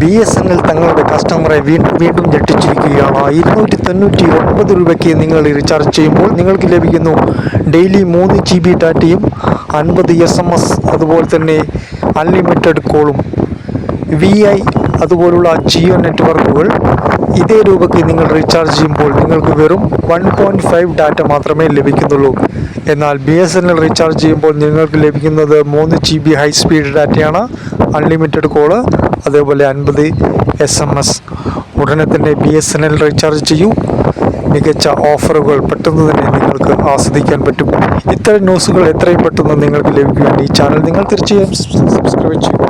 B S N L തങ്ങളുടെ കസ്റ്റമറെ വീണ്ടും വീണ്ടും ഞെട്ടിച്ചിരിക്കുകയാണ്. ഇരുന്നൂറ്റി തൊണ്ണൂറ്റി ഒൻപത് രൂപയ്ക്ക് നിങ്ങൾ റീചാർജ് ചെയ്യുമ്പോൾ നിങ്ങൾക്ക് ലഭിക്കുന്നു. ഡെയിലി മൂന്ന് ജി ബി ഡാറ്റയും അൻപത് എസ് എം എസ് അതുപോലെ തന്നെ അൺലിമിറ്റഡ് കോളും വി ഐ അതുപോലുള്ള ജിയോ നെറ്റ്വർക്കുകൾ ഇതേ രൂപയ്ക്ക് നിങ്ങൾ റീചാർജ് ചെയ്യുമ്പോൾ നിങ്ങൾക്ക് വെറും വൺ പോയിന്റ് ഫൈവ് ഡാറ്റ മാത്രമേ ലഭിക്കുന്നുള്ളൂ. എന്നാൽ B S N L recharge ചെയ്യുമ്പോൾ നിങ്ങൾക്ക് ലഭിക്കുന്നത് മൂന്ന് ജി ബി ഹൈ സ്പീഡ് ഡാറ്റയാണ് അൺലിമിറ്റഡ് കോൾ അതേപോലെ അൻപത് എസ് എം എസ് ഉടനെ തന്നെ B S N L recharge ചെയ്യൂ. മികച്ച ഓഫറുകൾ പെട്ടെന്ന് തന്നെ നിങ്ങൾക്ക് ആസ്വദിക്കാൻ പറ്റും. ഇത്തരം ന്യൂസുകൾ എത്രയും പെട്ടെന്ന് നിങ്ങൾക്ക് ലഭിക്കുവാൻ ഈ ചാനൽ നിങ്ങൾ തീർച്ചയായും സബ്സ്ക്രൈബ് ചെയ്യുക.